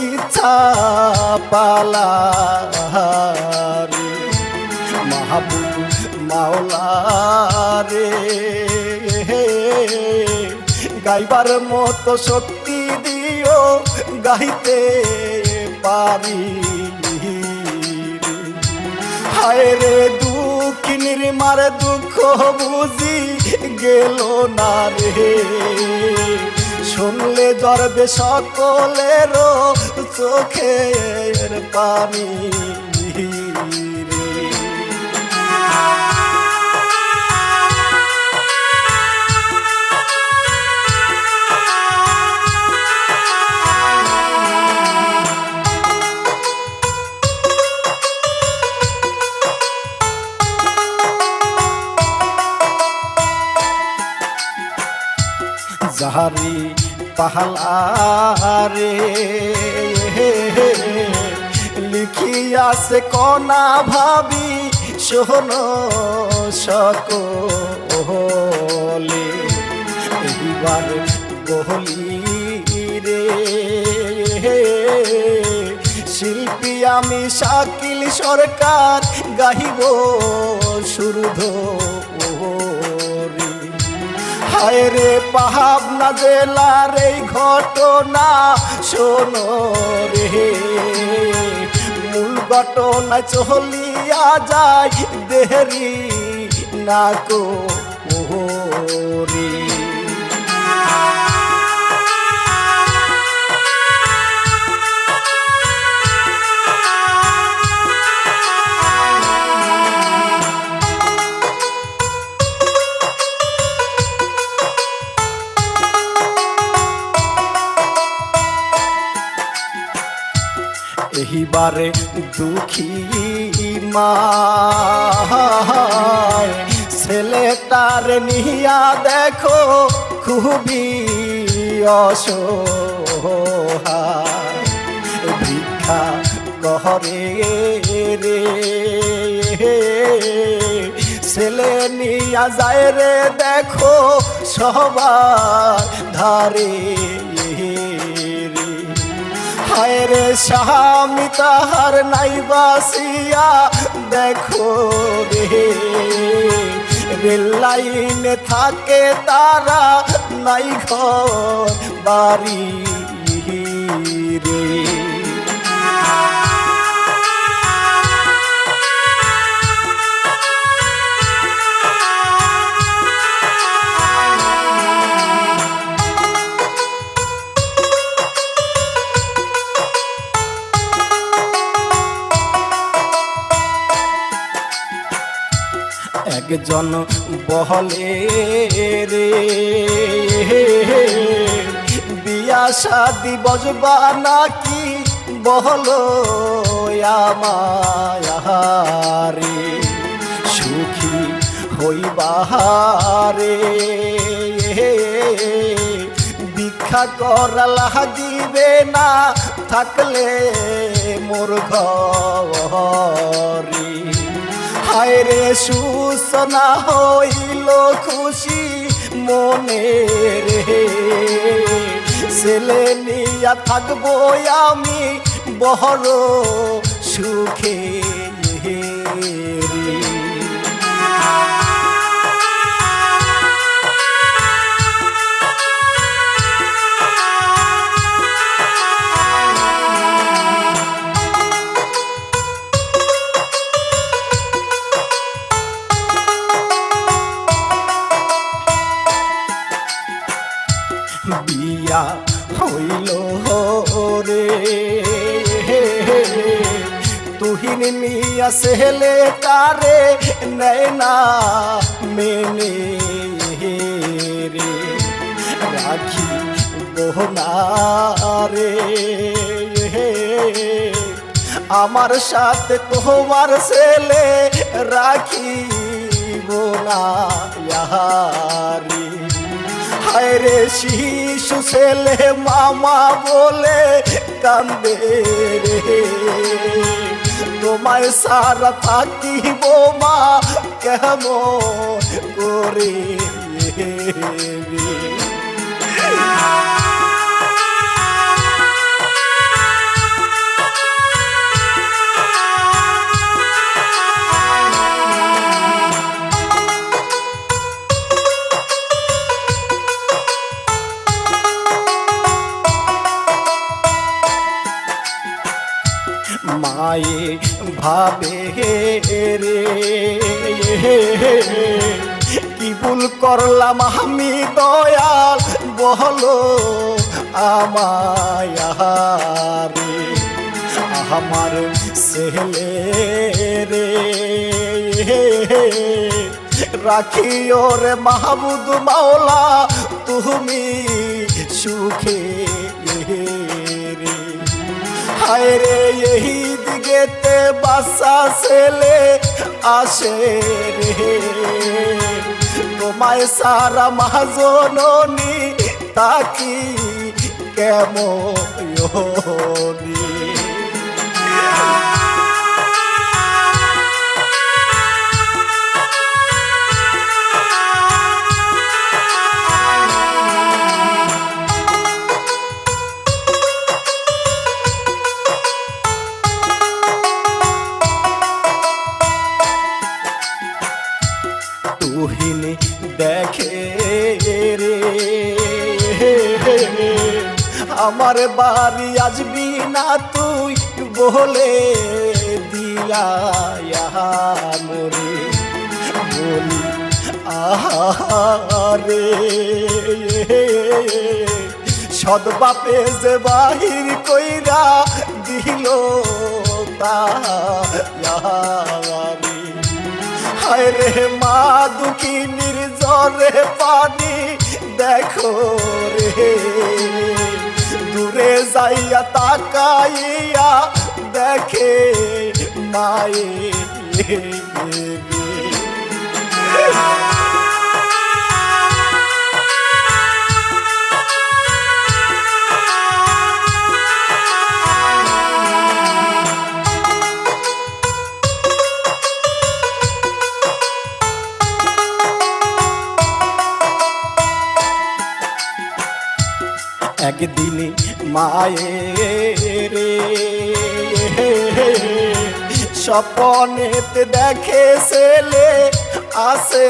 কিচ্ছা পালা মাহবুব মাওলা রে। গাইবার মতো শক্তি দিও, গাইতে পারি হায় রে দুঃখিনীর মার দুঃখ বুঝি গেল না রে। শুনলে জরবে সকলেরও চোখের পানি। যাহারি পাহালারে লিখিয়াছে কনা ভাবি, শোন সকলে, এইবার বহলি রে শিল্পী আমি শাকিল সরকার, গাহিব সুরধ রে পাহাব পাহাবনা জেলার এই ঘটনা শোনো রে। মূল ঘটনা চলিয়া যায় দেহরি না কো এহিবারে দুঃখী মা ছেলেটার নিয়া দেখো খুবই অসহায়। ভিক্ষা কহরে রে। ছেলে নিয়া যায় রে দেখো সবার ধারে। রে স্বামী তাহার নাই বাসিয়া, দেখো রে। রেল লাইনে থাকে তারা, নাই ঘর বাড়ি রে। একজন বহলে রে। বিয়া শাদি বজবা নাকি বহলো আমায়ারে সুখী হইবারে ভিক্ষা করা লাগিবে না থাকলে মোর ঘরে। হায় রে সুসনা হইল খুশি মনে রে। ছেলে নিয়া থাকব আমি বহর সুখে। তোমার ছেলে রাখি ইয়ারি হায় রে শিশু ছেলে, মামা বলে কান্দে রে। তোমায় সারা থাকিব মা, কেমন করে? মায়ে ভাবে রে কি ভুল করলাম আমি দয়াল, বলো আমায়ারে আমার ছেলে রে। রাখিও রে মাহবুদ মাওলা, তুমি সুখে হায় রে এই দিকেতে বাসা ছেলে আসে রে। তোমায় সারা মাহাজনী তাকি কেমন না তুই বলে দিয়া মরে। বলি আহারে সদবাপে যে বাহির কইরা দিল তাহারি হায় রে মা দুঃখী নির্জরে পানি দেখো রে। দূরে যাইয়া তাকাইয়া দেখে মায়ে একদিনে মায়ের। রে স্বপনেতে দেখে ছেলে আসে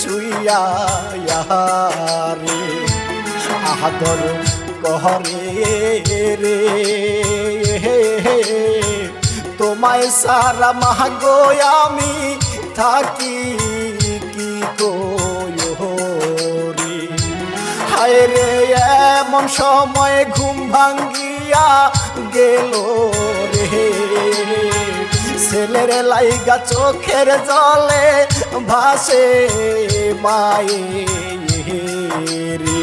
শুইয়া রে কহরে রে। তোমায় সারা মাগো আমি থাকি। এমন সময় ঘুম ভাঙ্গিয়া গেল রে। ছেলের লাইগা চোখের জলে ভাসে মায়ে রে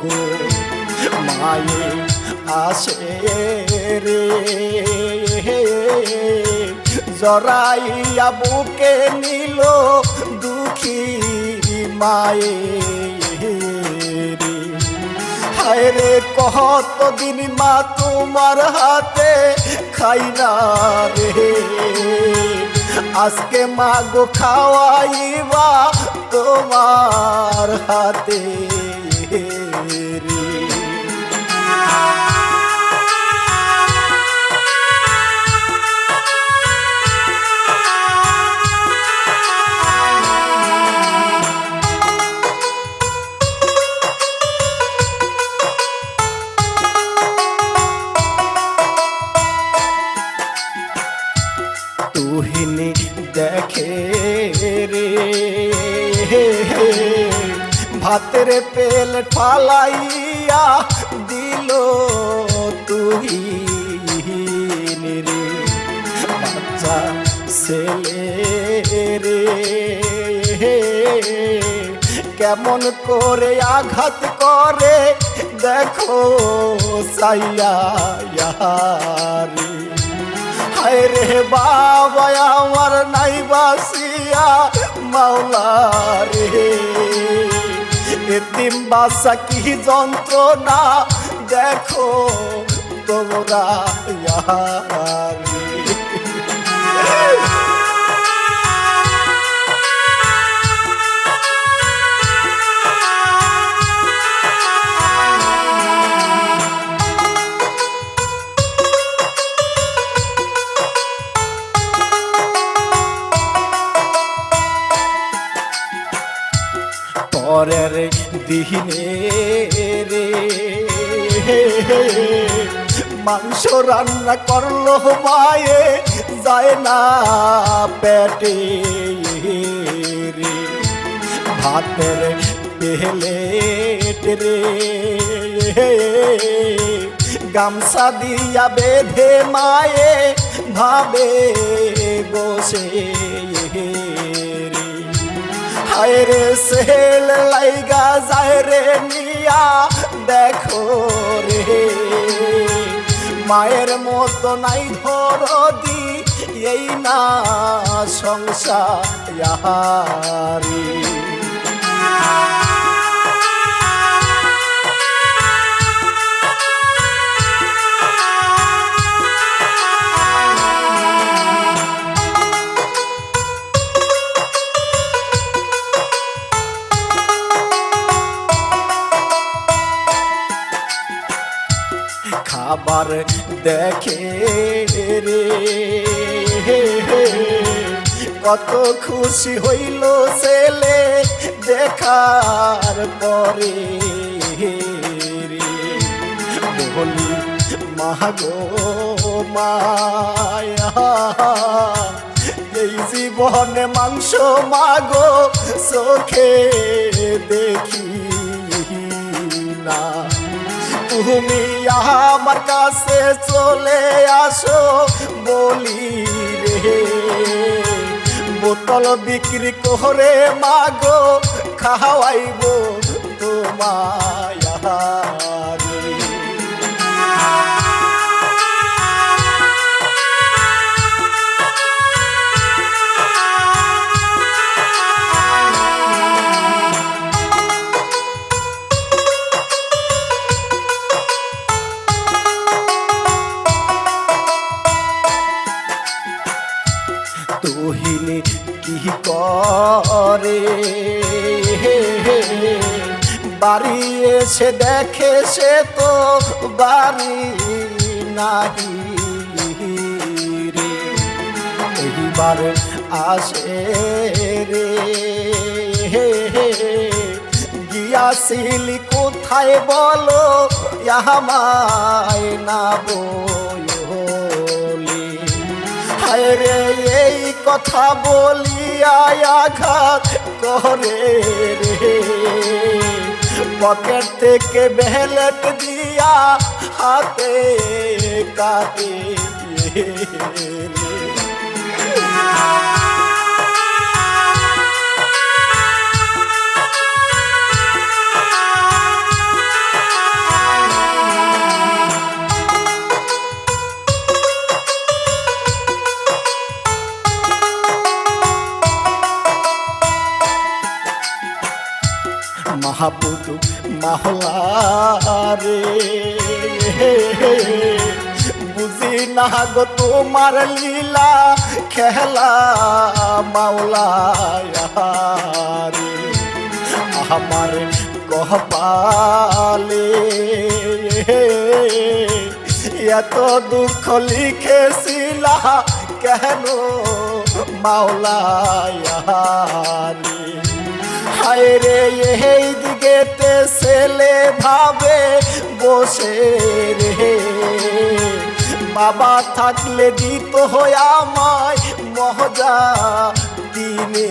গো মায়ে আসে রে জরাইয়া বুকে নিল দুঃখী মায়ে রে। হায় রে কত দিন মা তোমার হাতে খাই না রে। আজকে মা গো খাওয়াইবা তোমার হাতে। তুহিনী দেখে রে। ভাতের পেল ফালাইয়া দিল বন্ধুহীন রে বাচ্চা ছেলে রে। কেমন করে আঘাত করে, দেখো সাইয়া রে হায় রে বাবা আমার নাই বাসিয়া মাওলা রে এতিম বাসা কি যন্ত্রণা দেখো তোমরা মাংস রান্না করল মায়ে যায় না পেটে রে। ভাতের পেলেট রে। গামছা দিয়া বেঁধে মায়ে ভাবে বসে হায় রে, সেল লাইগা যায় রে নিয়া দেখো রে। মায়ের মতো নাই ধরদি এই না সংসারি খাবার দেখে রে। কত খুশি হইল ছেলে দেখার পরে বলি, মাগো মায়া, এই জীবনে মাংস মাগো চোখে দেখি না। তুমি আমার কাছে চলে আসো বলি রে। বোতল বিক্রি করে মাগো খাওয়াইব তোমায়। এসে দেখে সে তো বাড়ি নাহি রে। এইবার আসে রে। গিয়াছিলি কোথায় বলো? আমায় না বলি হায় রে, এই কথা বলিয়া আঘাত করে রে। পকেট থেকে বেলেট দিয়া হাতে কাটে। রে মাহবুব মাহলা রে বুঝি না গো তোমার লীলা খেলা মাওলা রে আমার কহপালে এত দুঃখ লিখেছিলা কেন মাওলা রে হায় রে, এই দিকেতে ছেলে ভাবে বসে রে। বাবা থাকলে দিত হয়ে আমায় মজা দিনে।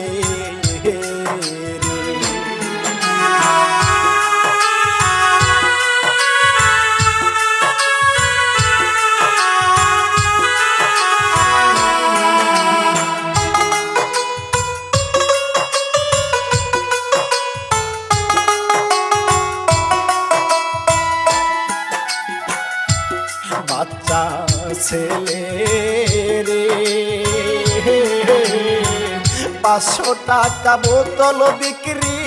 টাকা বোতল বিক্রি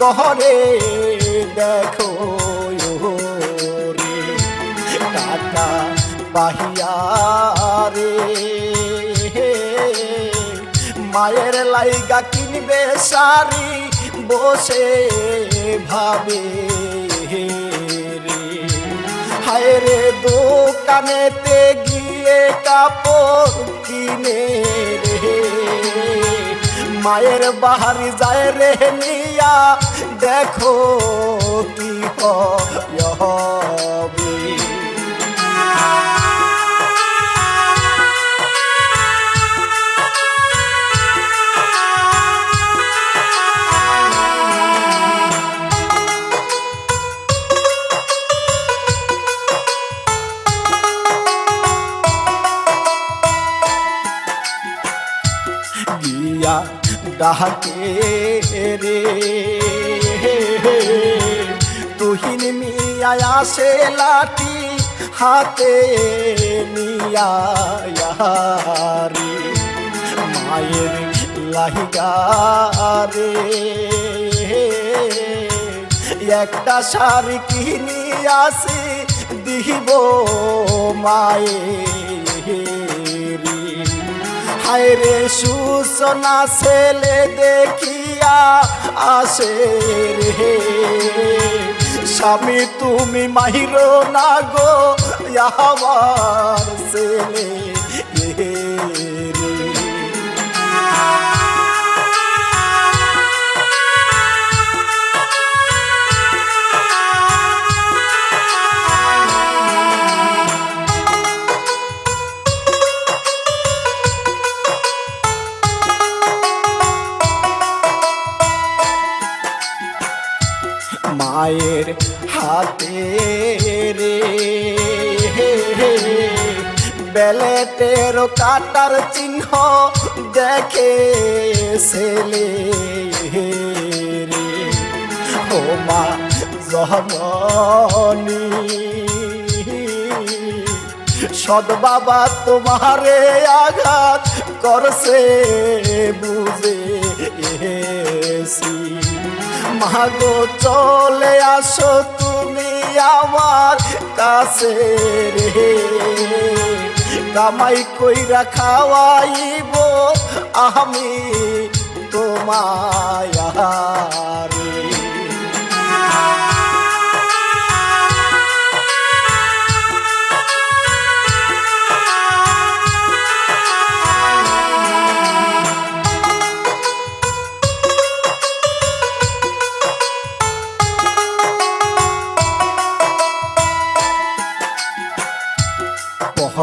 করে, দেখো টাকা বাহিয়া রে। মায়ের লাইগা কিনবে সারি বসে ভাবে রে। হায় রে, দোকানেতে গিয়ে কাপড় কিনে রে। মায়ের বাহারি যায় রে নিয়া দেখো কি হবে ডাকে রে। তুহিন মিয়া আসে লাঠি হাতে নিয়া মায়ের লাহিগা রে। একটা শাড়ি কিনি আসি দিব মায়ের হায় রে সুসনা ছেলে দেখিয়া আসে রে। স্বামী তুমি মাহির না গো আমার ছেলে। কাটার চিহ্ন দেখে ছেলে ও মা জননী সদ বাবা তোমারে আঘাত করছে বুঝে মাগো, চলে আসো তুমি আমার কাছে রে। কামাই কইরা খাওয়াইব আমি তোমায়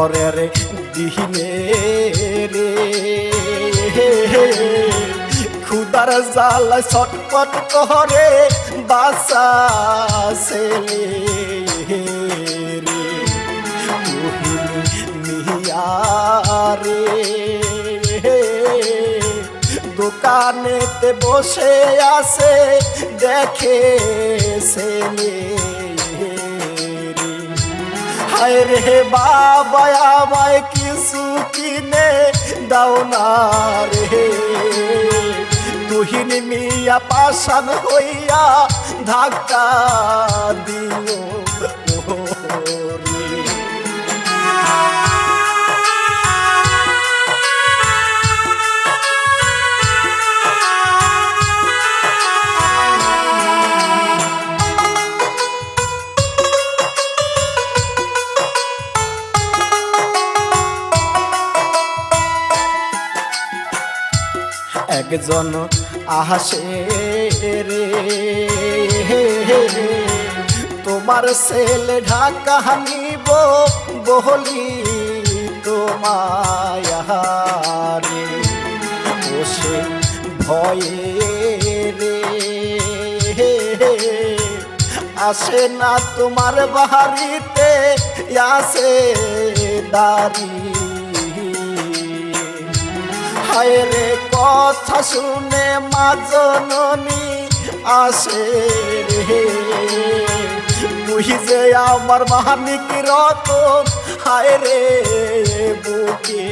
রে পহরের দিনে রে। খুদার জাল ছটপট করে বাসা ছেলে দোকানেতে বসে আছে দেখে রে হায় রে বাবা, আমায় কিছু কিনে দাও না রে। তুহিন মিয়া পাশান হইয়া ধাক্কা দিল। একজন আসে রে। তোমার ছেলে ঢাকা নিব বহলি তোমায় বসে ভয়ে রে। আসে না তোমার বাড়িতে আসে দাঁড়ি হায় রে কথা শুনে মা জননী আসে রে। তুই যে আমার মানিক রতন, হায় রে বুকে।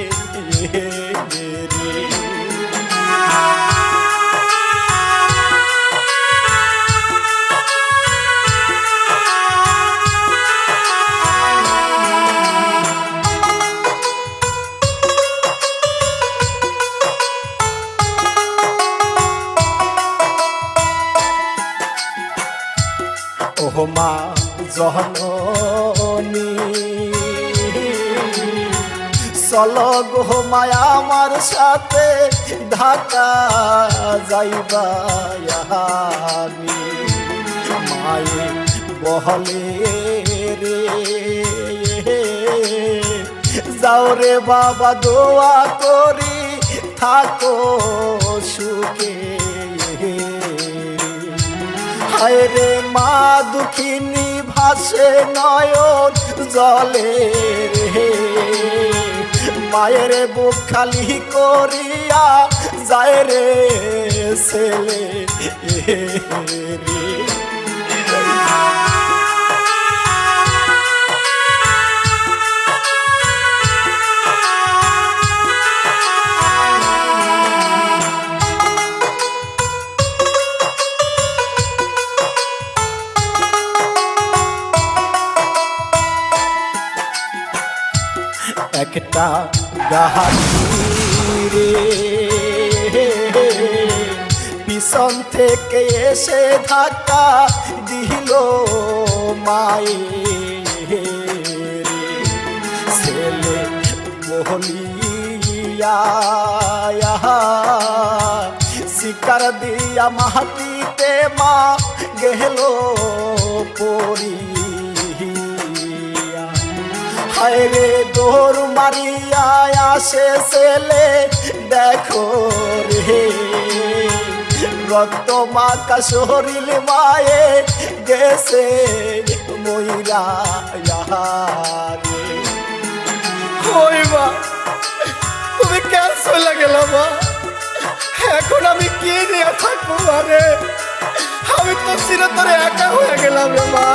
মা জহননী। চল গো মায়া আমার সাথে, ঢাকা যাইবা মায়ে বহলে রে। যাও রে বাবা, দোয়া করি, থাকো সুখে। রে মা দুঃখিনী ভাসে নয়ন জলে মায়ের বুক খালি করিয়া যায় রে ছেলে। রে পিছন থেকে এসে ধাক্কা দিল মায়ে ছেলে বলিয়া শিকার দিয়া মাটিতে মা গেল পড়িয়া হায় রে দৌড় মারিয়া আসে ছেলে, দেখো রে। রক্ত মাকা শরীর মায়ে গেছে, ময়রা ওই মা, তুমি চলে গেল মা? এখন আমি কি নিয়ে থাকব আরে আমি তো চিরতরে একা হয়ে গেলাম মা।